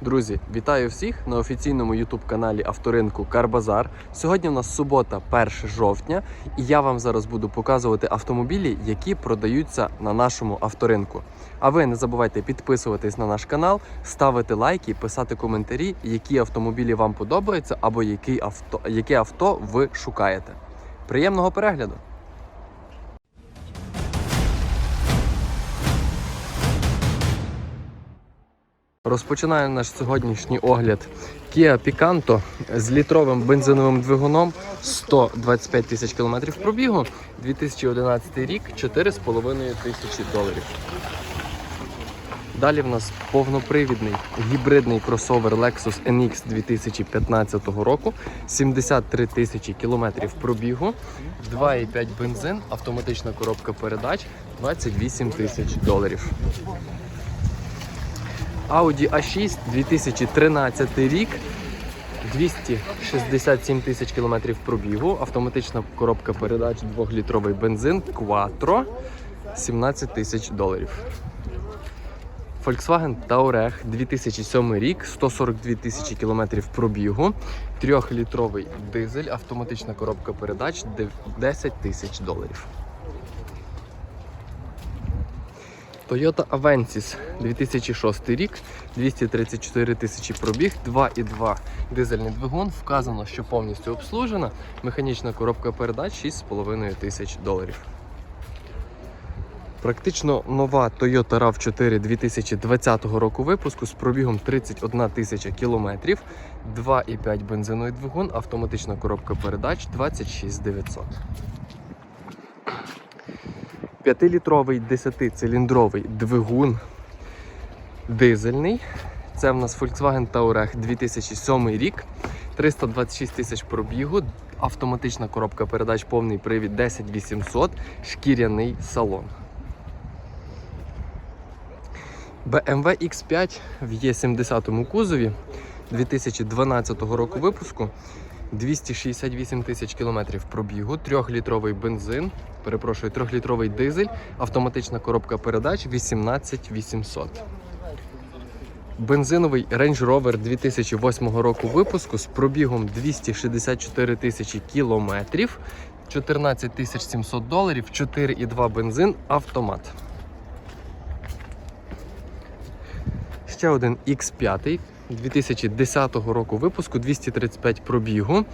Друзі, вітаю всіх на офіційному youtube каналі авторинку Карбазар. Сьогодні у нас субота, 1 жовтня, і я вам зараз буду показувати автомобілі, які продаються на нашому авторинку. А ви не забувайте підписуватись на наш канал, ставити лайки, писати коментарі, які автомобілі вам подобаються або який авто, яке авто ви шукаєте. Приємного перегляду! Розпочинаю наш сьогоднішній огляд Kia Picanto з літровим бензиновим двигуном 125 тисяч кілометрів пробігу, 2011 рік, 4,5 тисячі доларів. Далі в нас повнопривідний гібридний кросовер Lexus NX 2015 року, 73 тисячі кілометрів пробігу, 2,5 бензин, автоматична коробка передач, 28 тисяч доларів. Audi A6 2013 рік. 267 тисяч кілометрів пробігу, автоматична коробка передач, 2-літровий бензин, Quattro, 17 тисяч доларів. Volkswagen Touareg 2007 рік, 142 тисячі кілометрів пробігу, 3-літровий дизель, автоматична коробка передач, 10 тисяч доларів. Toyota Avensis 2006 рік, 234 тисячі пробіг, 2,2 дизельний двигун. Вказано, що повністю обслужена. Механічна коробка передач 6,5 тисяч доларів. Практично нова Toyota RAV4 2020 року випуску з пробігом 31 тисяча кілометрів, 2,5 бензиновий двигун, автоматична коробка передач 26 900. 5-літровий 10-циліндровий двигун дизельний. Це в нас Volkswagen Touareg 2007 рік, 326 тисяч пробігу, автоматична коробка передач, повний привід 10800, шкіряний салон. BMW X5 в Е70 кузові 2012 року випуску. 268 тисяч кілометрів пробігу, 3-літровий бензин, перепрошую, 3-літровий дизель, автоматична коробка передач 18800. Бензиновий Range Rover 2008 року випуску з пробігом 264 тисячі кілометрів, 14 тисяч 700 доларів, 4,2 бензин, автомат. Ще один X5 2010 року випуску 235 пробігу,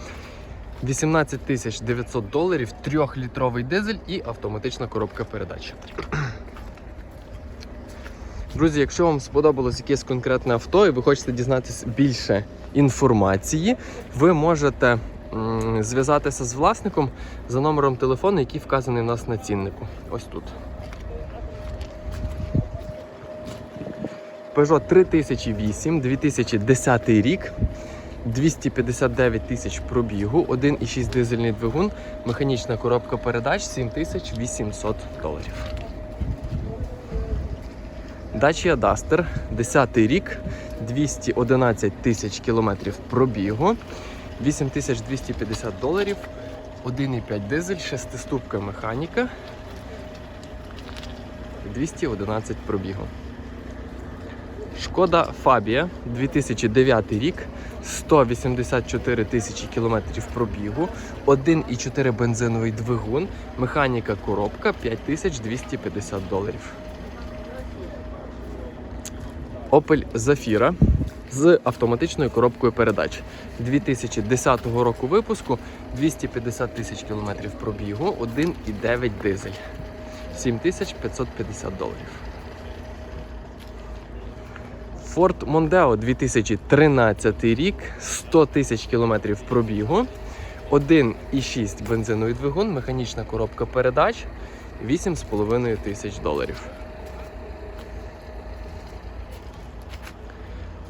18 тисяч 900 доларів, 3-літровий дизель і автоматична коробка передач. Друзі, якщо вам сподобалось якесь конкретне авто і ви хочете дізнатися більше інформації, ви можете зв'язатися з власником за номером телефону, який вказаний у нас на ціннику. Ось тут. Peugeot 3008, 2010 рік, 259 тисяч пробігу, 1,6 дизельний двигун, механічна коробка передач 7800 доларів. Dacia Duster, 10 рік, 211 тисяч кілометрів пробігу, 8250 доларів, 1,5 дизель, 6-ступка механіка, 211 пробігу. Шкода Фабія 2009 рік, 184 тисячі кілометрів пробігу, 1,4 бензиновий двигун, механіка коробка 5250 доларів. Opel Zafira з автоматичною коробкою передач 2010 року випуску, 250 тисяч кілометрів пробігу, 1,9 дизель, 7550 доларів. Ford Mondeo 2013 рік, 100 тисяч кілометрів пробігу, 1,6 бензиновий двигун, механічна коробка передач, 8,5 тисяч доларів.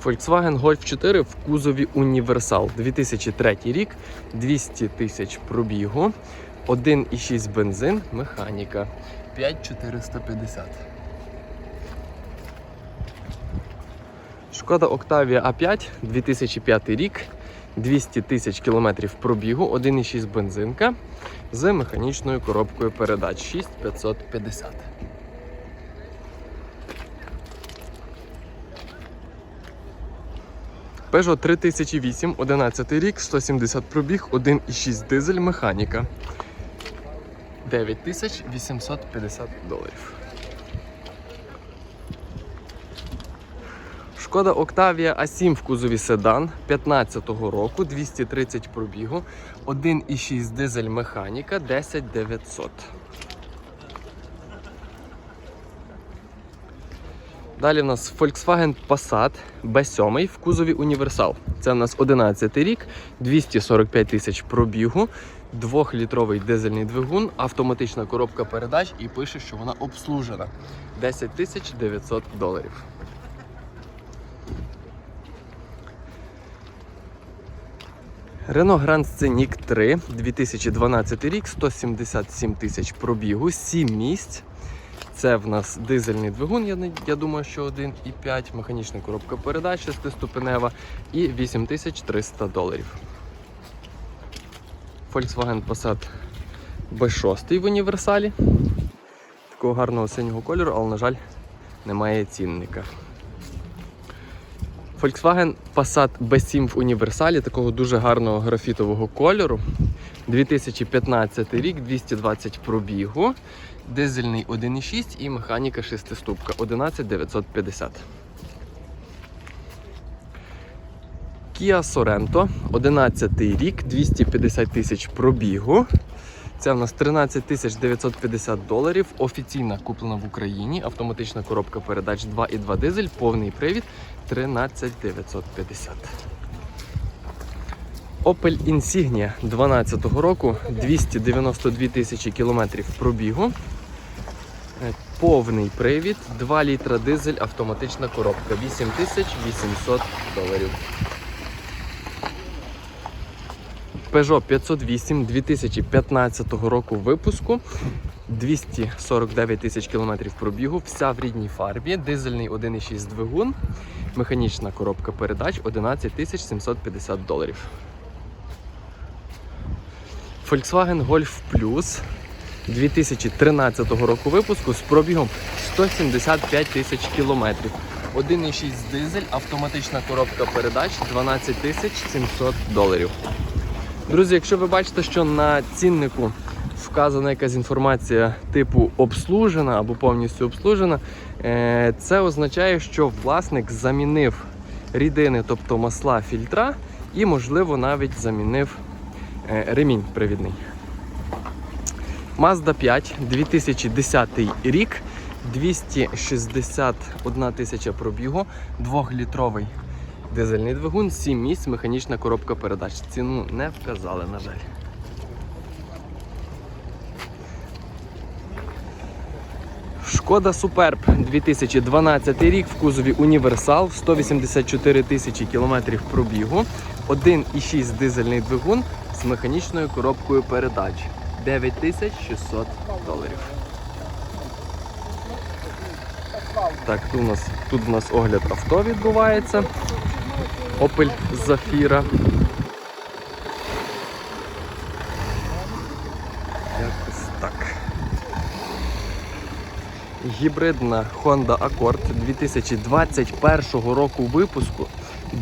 Volkswagen Golf 4 в кузові Універсал 2003 рік, 200 тисяч пробігу, 1,6 бензин, механіка 5450. Шкода Octavia A5 2005 рік, 200 тисяч кілометрів пробігу, 1,6 бензинка з механічною коробкою передач 6550. Peugeot 3008, 11 рік, 170 пробіг, 1,6 дизель, механіка. 9850 доларів. Шкода Octavia A7 в кузові седан 15-го року, 230 пробігу, 1,6 дизель механіка, 10900. Далі в нас Volkswagen Passat B7 в кузові Універсал. Це в нас 11 рік, 245 тисяч пробігу, 2-літровий дизельний двигун, автоматична коробка передач і пише, що вона обслужена. 10 тисяч 900 доларів. Renault Grand Scenic 3, 2012 рік, 177 тисяч пробігу, 7 місць. Це в нас дизельний двигун, я, я думаю, що 1,5, механічна коробка передач 6-ступенева і 8300 доларів. Volkswagen Passat B6 в універсалі. Такого гарного синього кольору, але, на жаль, немає цінника. Volkswagen Passat B7 в універсалі такого дуже гарного графітового кольору. 2015 рік, 220 пробігу, дизельний 1,6 і механіка 6-ступка 11950. Kia Sorento, 11 рік, 250 тисяч пробігу. Це в нас 13 тисяч 950 доларів. Офіційна куплена в Україні. Автоматична коробка передач 2,2 дизель, повний привід 13 950. Opel Insignia 12 року, 292 тисячі кілометрів пробігу. Е, Повний привід, 2 літра дизель, автоматична коробка, 8800 доларів. Peugeot 508 2015 року випуску. 249 тисяч кілометрів пробігу, вся в рідній фарбі, дизельний 1,6 двигун, механічна коробка передач 11 тисяч 750 доларів. Volkswagen Golf Plus 2013 року випуску з пробігом 175 тисяч кілометрів. 1,6 дизель, автоматична коробка передач 12 тисяч 700 доларів. Друзі, якщо ви бачите, що на ціннику вказана якась інформація типу обслужена або повністю обслужена, е, це означає, що власник замінив рідини, тобто масла фільтра, і, можливо, навіть замінив е, ремінь привідний. Mazda 5, 2010 рік, 261 тисяча пробігу, 2-літровий дизельний двигун, 7 місць, механічна коробка передач. Ціну не вказали, на жаль. Шкода Суперб 2012 рік в кузові Універсал, 184 тисячі кілометрів пробігу, 1,6 дизельний двигун з механічною коробкою передач. 9600 доларів. Так, тут у нас, тут у нас огляд авто відбувається. Opel Zafira. Якось так. Гібридна Honda Accord 2021 року випуску.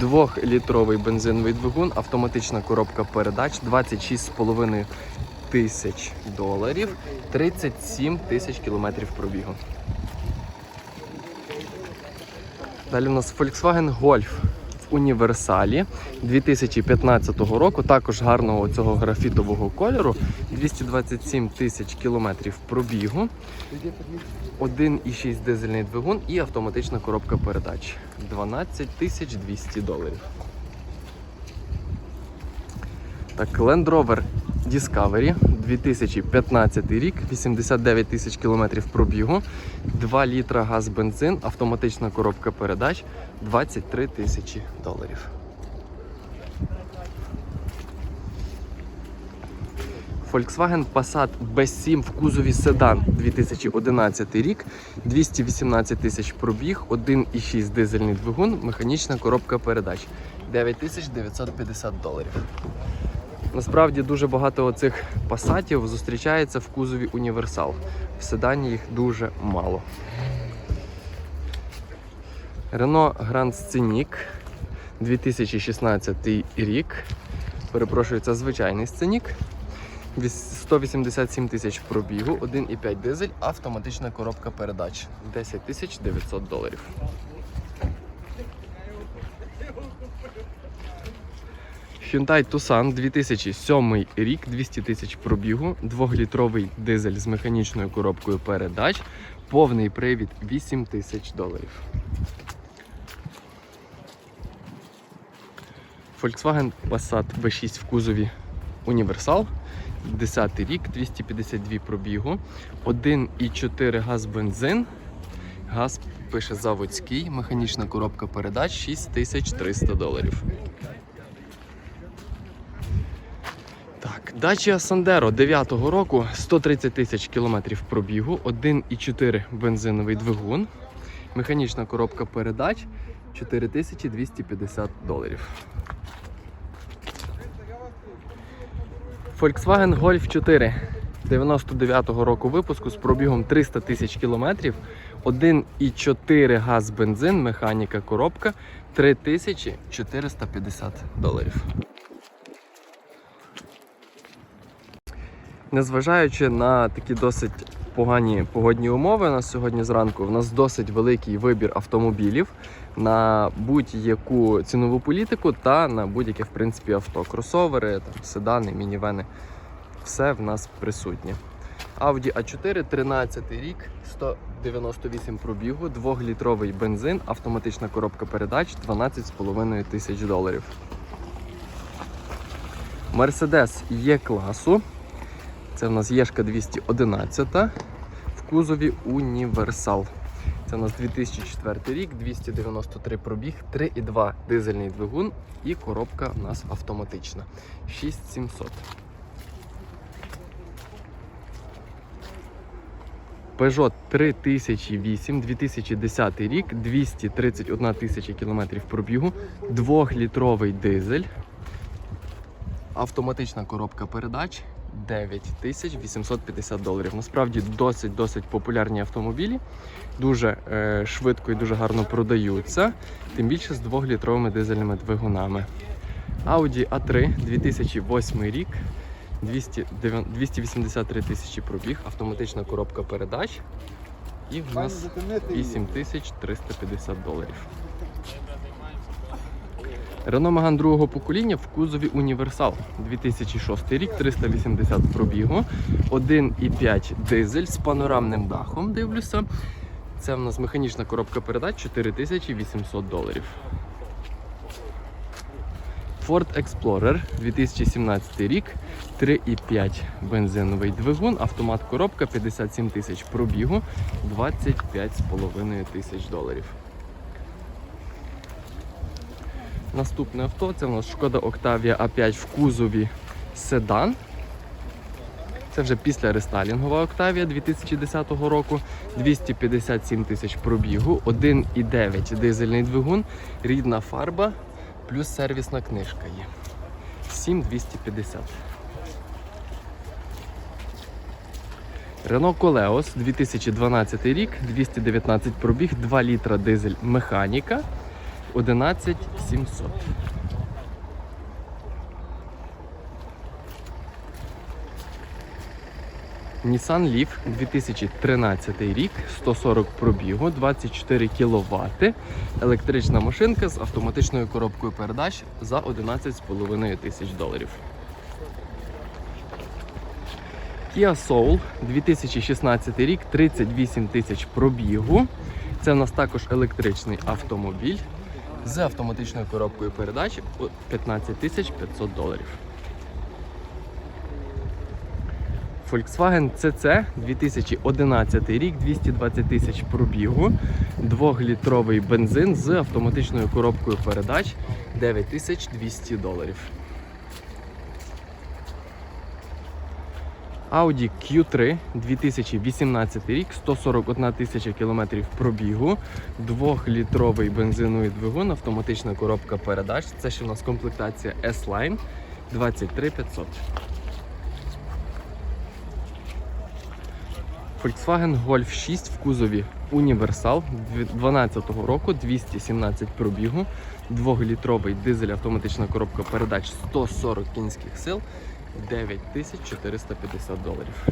2-літровий бензиновий двигун, автоматична коробка передач, 26,5 тисяч доларів, 37 тисяч кілометрів пробігу. Далі у нас Volkswagen Golf універсалі 2015 року, також гарного цього графітового кольору, 227 тисяч кілометрів пробігу, 1,6 дизельний двигун і автоматична коробка передач. 12 тисяч 200 доларів. Так, Land Rover Discovery 2015 рік, 89 тисяч кілометрів пробігу, 2 літра газ бензин, автоматична коробка передач 23 тисячі доларів. Volkswagen Passat B7 в кузові седан 2011 рік, 218 тисяч пробіг, 1,6 дизельний двигун, механічна коробка передач 9950 доларів. Насправді дуже багато оцих пасатів зустрічається в кузові універсал. В седані їх дуже мало. Renault Grand Scenic 2016 рік. Перепрошую, це звичайний сценік. 187 тисяч пробігу, 1,5 дизель, автоматична коробка передач. 10 тисяч 900 доларів. Hyundai Tucson 2007 рік, 200 тисяч пробігу, 2-літровий дизель з механічною коробкою передач, повний привід 8 тисяч доларів. Volkswagen Passat B6 в кузові Універсал. 10 рік, 252 пробігу, 1,4 газ бензин. Газ пише заводський, механічна коробка передач 6300 доларів. Так, Dacia Sandero 9-го року 130 тисяч кілометрів пробігу, 1,4 бензиновий двигун, механічна коробка передач 4250 доларів. Volkswagen Golf 4 99-го року випуску з пробігом 300 тисяч кілометрів, 1,4 газ бензин, механіка коробка 3450 доларів. Незважаючи на такі досить погані погодні умови, у нас сьогодні зранку у нас досить великий вибір автомобілів на будь-яку цінову політику та на будь-яке в принципі авто. Кросовери, там, седани, мінівени. Все в нас присутнє. Audi A4, 13 рік, 198 пробігу, 2-літровий бензин, автоматична коробка передач, 12,5 тисяч доларів. Mercedes є класу. Це в нас Єшка 211 в кузові Універсал. Це у нас 2004 рік, 293 пробіг, 3,2 дизельний двигун і коробка у нас автоматична. 6700. Peugeot 3008, 2010 рік, 231 тисяча кілометрів пробігу, 2-літровий дизель, автоматична коробка передач 9850 доларів. Насправді досить досить популярні автомобілі, дуже е, швидко і дуже гарно продаються, тим більше з 2-літровими дизельними двигунами. Audi A3 2008 рік. 200, 283 тисячі пробіг, автоматична коробка передач. І в нас 8350 доларів. Renault Megane другого покоління в кузові Універсал 2006 рік, 380 пробігу, 1,5 дизель з панорамним дахом. Дивлюся. Це в нас механічна коробка передач 4800 доларів. Ford Explorer 2017 рік, 3,5 бензиновий двигун, автомат коробка 57 тисяч пробігу, 25,5 тисяч доларів. Наступне авто це у нас Шкода Octavia A5 в кузові седан. Це вже після рестайлінгова Octavia 2010 року. 257 тисяч пробігу, 1,9 дизельний двигун, рідна фарба, плюс сервісна книжка є. 7250. Renault Koleos 2012 рік, 219 пробіг, 2 літра дизель механіка, 11700. Nissan Leaf 2013 рік, 140 пробігу, 24 кВт, електрична машинка з автоматичною коробкою передач за 11,5 тисяч доларів. Kia Soul 2016 рік, 38 тисяч пробігу. Це в нас також електричний автомобіль з автоматичною коробкою передач у 15 500 доларів. Volkswagen CC 2011 рік, 220 тисяч пробігу, 2-літровий бензин з автоматичною коробкою передач 9200 доларів. Audi Q3 2018 рік, 141 тисяча кілометрів пробігу, 2-літровий бензиновий двигун, автоматична коробка передач. Це ще у нас комплектація S-Line 23500. Volkswagen Golf 6 в кузові Універсал 2012 року, 217 пробігу, 2-літровий дизель автоматична коробка передач 140 кінських сил, 9450 доларів.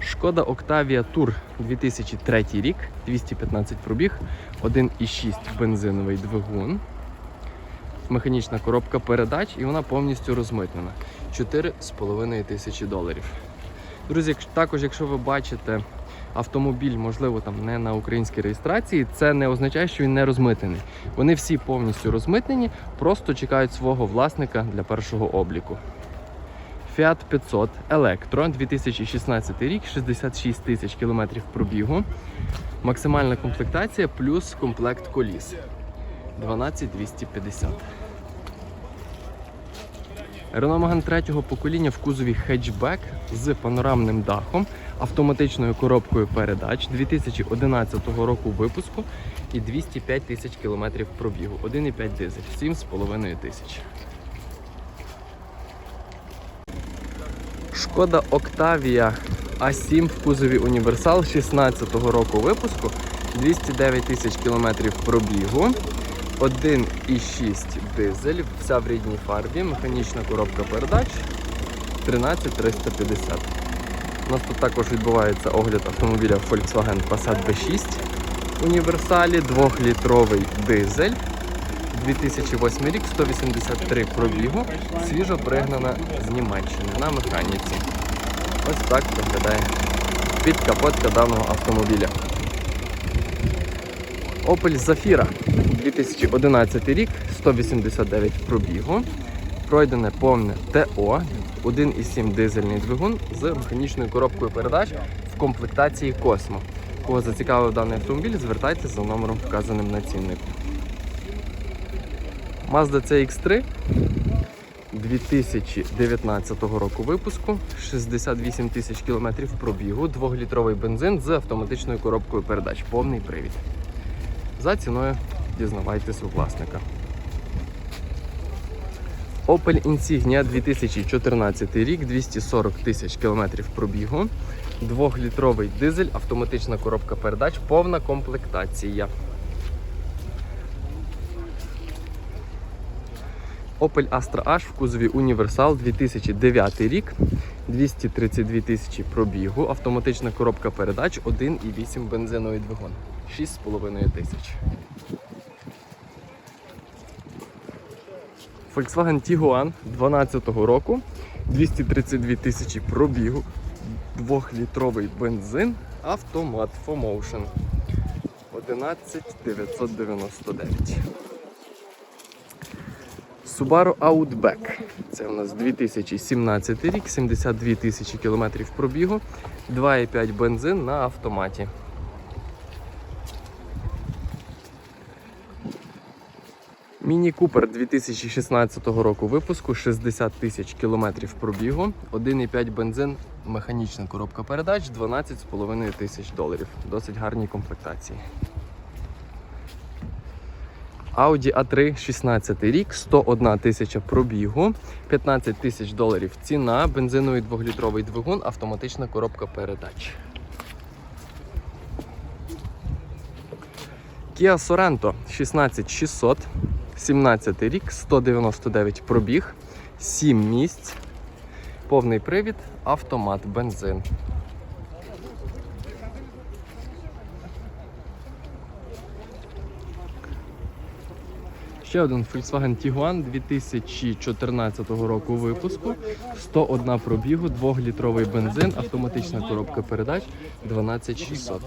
Шкода Octavia Tour 2003 рік, 215 пробіг, 1,6 бензиновий двигун, механічна коробка передач і вона повністю розмитнена. 4,5 тисячі доларів. Друзі, також, якщо ви бачите автомобіль, можливо, там не на українській реєстрації, це не означає, що він не розмитнений. Вони всі повністю розмитнені, просто чекають свого власника для першого обліку. Fiat 500 Electro 2016 рік, 66 тисяч кілометрів пробігу. Максимальна комплектація плюс комплект коліс. 12250. Renault Megane третього покоління в кузові хетчбек з панорамним дахом, автоматичною коробкою передач 2011 року випуску і 205 тисяч кілометрів пробігу. 1,5 дизель, 7,5 тисяч. Шкода Octavia A7 в кузові Універсал 16 року випуску, 209 тисяч кілометрів пробігу, 1,6 дизель, вся в рідній фарбі, механічна коробка передач 13350. У нас тут також відбувається огляд автомобіля Volkswagen Passat B6 в універсалі, 2-літровий дизель. 2008 рік, 183 пробігу, свіжо пригнана з Німеччини на механіці. Ось так виглядає підкапотка даного автомобіля. Opel Zafira 2011 рік, 189 пробігу. Пройдене повне ТО, 1,7 дизельний двигун з механічною коробкою передач в комплектації Космо. Кого зацікавив даний автомобіль, звертайтеся за номером вказаним на ціннику. Mazda CX3 2019 року випуску, 68 тисяч кілометрів пробігу, 2-літровий бензин з автоматичною коробкою передач, повний привід. За ціною дізнавайтесь у власника. Opel Insignia 2014 рік, 240 тисяч кілометрів пробігу, 2-літровий дизель, автоматична коробка передач, повна комплектація. Opel Astra H в кузові Універсал 2009 рік, 232 тисячі пробігу, автоматична коробка передач, 1,8 бензиновий двигун, 6,5 тисяч. Volkswagen Tiguan 2012 року, 232 тисячі пробігу, 2-літровий бензин, автомат FOMotion 11999. Subaru Outback. Це у нас 2017 рік, 72 тисячі кілометрів пробігу, 2,5 бензин на автоматі. Міні Купер 2016 року випуску, 60 тисяч кілометрів пробігу, 1,5 бензин, механічна коробка передач, 12,5 тисяч доларів. Досить гарні комплектації. Audi A3 16 рік, 101 тисяча пробігу, 15 тисяч доларів ціна, бензиновий 2-літровий двигун, автоматична коробка передач. Kia Sorento 16600, 17 рік, 199 пробіг, 7 місць, повний привід, автомат, бензин. Ще один Volkswagen Tiguan 2014 року випуску, 101 пробігу, 2-літровий бензин, автоматична коробка передач 12600.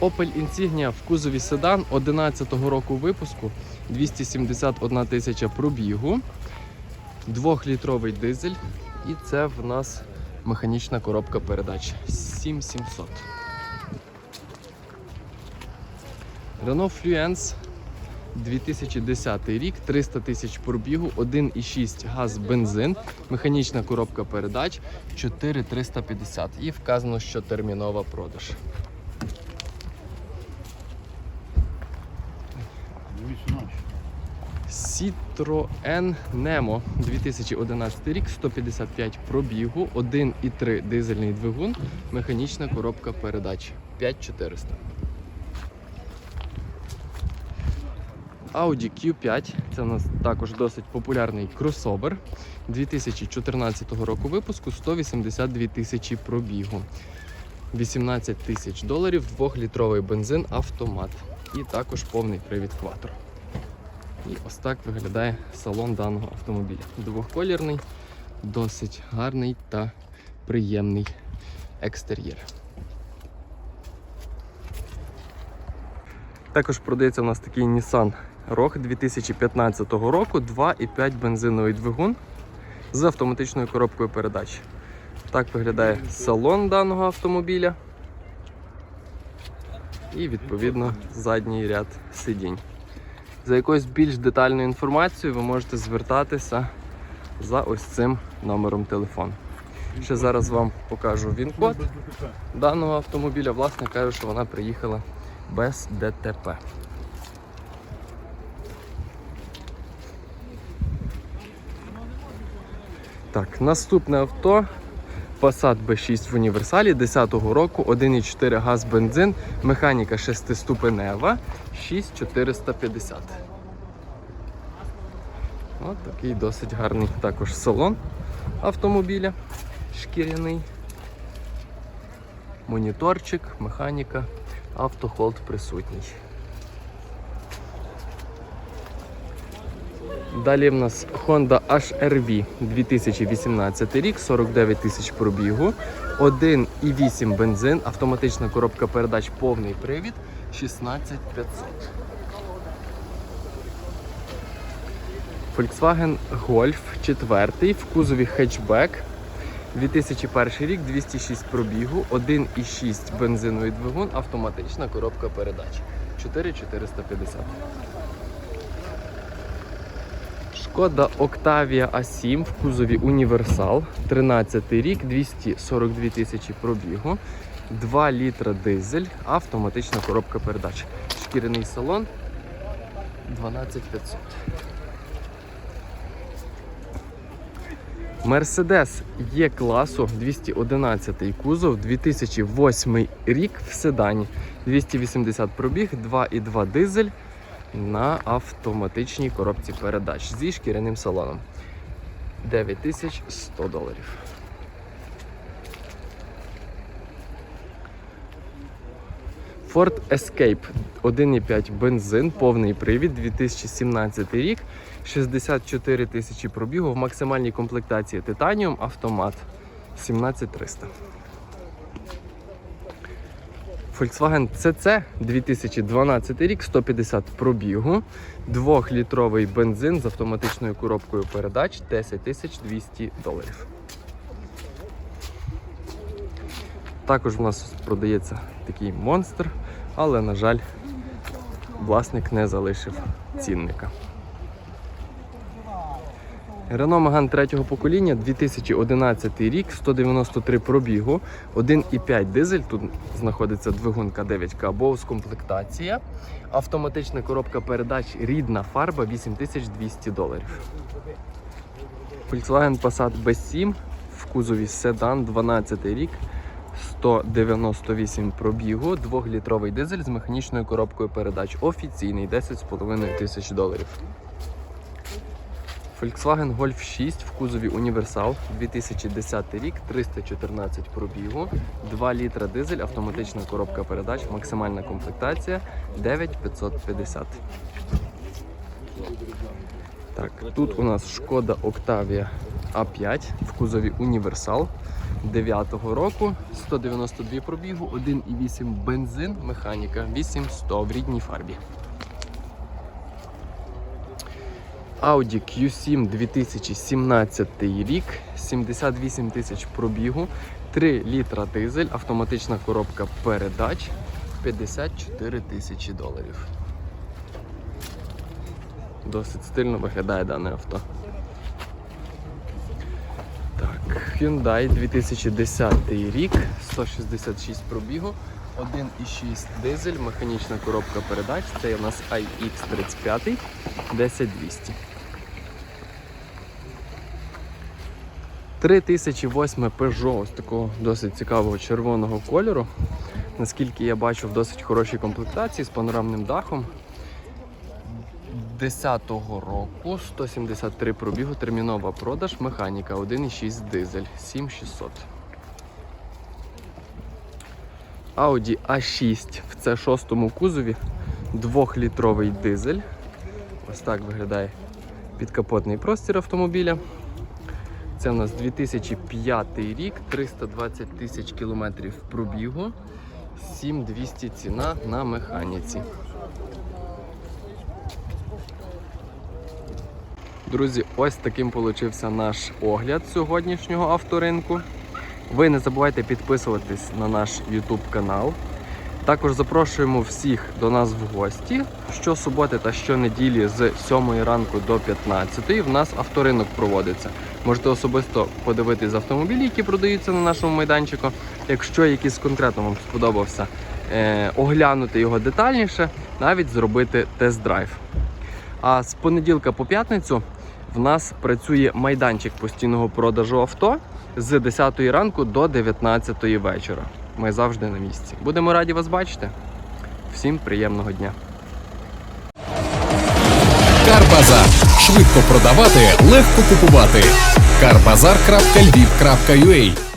Opel Insignia в кузові седан 11-го року випуску, 271 тисяча пробігу, 2-літровий дизель, і це в нас механічна коробка передач 7700. Renault Fluence 2010 рік, 300 тисяч пробігу, 1,6 газ бензин, механічна коробка передач 4350 і вказано, що термінова продаж. Дивись у нас. Citroen Nemo 2011 рік, 155 пробігу, 1,3 дизельний двигун, механічна коробка передач 5400. Audi Q5 це у нас також досить популярний кросовер 2014 року випуску 182 тисячі пробігу. 18 тисяч доларів, 2-літровий бензин автомат і також повний привід кватро. І ось так виглядає салон даного автомобіля. Двохколірний, досить гарний та приємний екстер'єр. Також продається у нас такий Nissan Rogue 2015 року, 2,5 бензиновий двигун з автоматичною коробкою передач. Так виглядає салон даного автомобіля. І відповідно задній ряд сидінь. За якоюсь більш детальною інформацією ви можете звертатися за ось цим номером телефону. Ще зараз вам покажу він-код даного автомобіля. Власне кажу, що вона приїхала без ДТП. Так, наступне авто Passat B6 в універсалі 10-го року, 1,4 газ бензин, механіка 6-ступенева, 6450. От такий досить гарний також салон автомобіля шкіряний. Моніторчик, механіка, автохолд присутній. Далі в нас Honda HR-V 2018 рік, 49 тисяч пробігу, 1,8 бензин, автоматична коробка передач, повний привід, 16500. Volkswagen Golf 4 в кузові хетчбек. 2001 рік, 206 пробігу, 1,6 бензиновий двигун, автоматична коробка передач. 4450. Шкода Octavia A7 в кузові Універсал, 13 рік, 242 тисячі пробігу, 2 літра дизель, автоматична коробка передач. Шкіряний салон 12500. Мерседес є класу 211 кузов, 2008 рік в седані, 280 пробіг, 2,2 дизель на автоматичній коробці передач зі шкіряним салоном. 9100 доларів. Ford Escape 1,5 бензин, повний привід, 2017 рік, 64 тисячі пробігу в максимальній комплектації Titanium автомат 17300. Volkswagen CC 2012 рік, 150 пробігу, 2-літровий бензин з автоматичною коробкою передач 10 200 доларів. Також в нас продається такий монстр, але, на жаль, власник не залишив цінника. Renault Megane третього покоління 2011 рік, 193 пробігу, 1,5 дизель. Тут знаходиться двигун К9К Bose комплектація. Автоматична коробка передач, рідна фарба 8200 доларів. Volkswagen Passat B7 в кузові седан 12 рік. 198 пробігу, 2-літровий дизель з механічною коробкою передач. Офіційний 10,5 тисяч доларів. Volkswagen Golf 6 в кузові Універсал 2010 рік, 314 пробігу, 2 літра дизель, автоматична коробка передач, максимальна комплектація 9550. Так, тут у нас Шкода Octavia A5 в кузові Універсал 9-го року, 192 пробігу, 1,8 бензин, механіка 8100 в рідній фарбі. Audi Q7 2017 рік, 78 тисяч пробігу, 3 літра дизель, автоматична коробка передач, 54 тисячі доларів. Досить стильно виглядає дане авто. Так, Hyundai 2010 рік, 166 пробігу, 1,6 дизель, механічна коробка передач. Це у нас iX35 10200. 3008 Peugeot ось такого досить цікавого червоного кольору. Наскільки я бачу, в досить хорошій комплектації з панорамним дахом. 10-го року 173 пробігу, термінова продаж, механіка 1,6 дизель 7600. Audi A6 в C6 кузові, 2-літровий дизель. Ось так виглядає підкапотний простір автомобіля. Це у нас 2005 рік, 320 тисяч кілометрів пробігу, 7200 ціна на механіці. Друзі, ось таким получився наш огляд сьогоднішнього авторинку. Ви не забувайте підписуватись на наш YouTube канал. Також запрошуємо всіх до нас в гості. Щосуботи та щонеділі з 7 ранку до 15 в нас авторинок проводиться. Можете особисто подивитись автомобілі, які продаються на нашому майданчику. Якщо якийсь конкретно вам сподобався, е, оглянути його детальніше, навіть зробити тест-драйв. А з понеділка по п'ятницю в нас працює майданчик постійного продажу авто з 10 ранку до 19 вечора. Ми завжди на місці. Будемо раді вас бачити. Всім приємного дня! Карбазар. Швидко продавати, легко купувати. Карбазар.львів.ua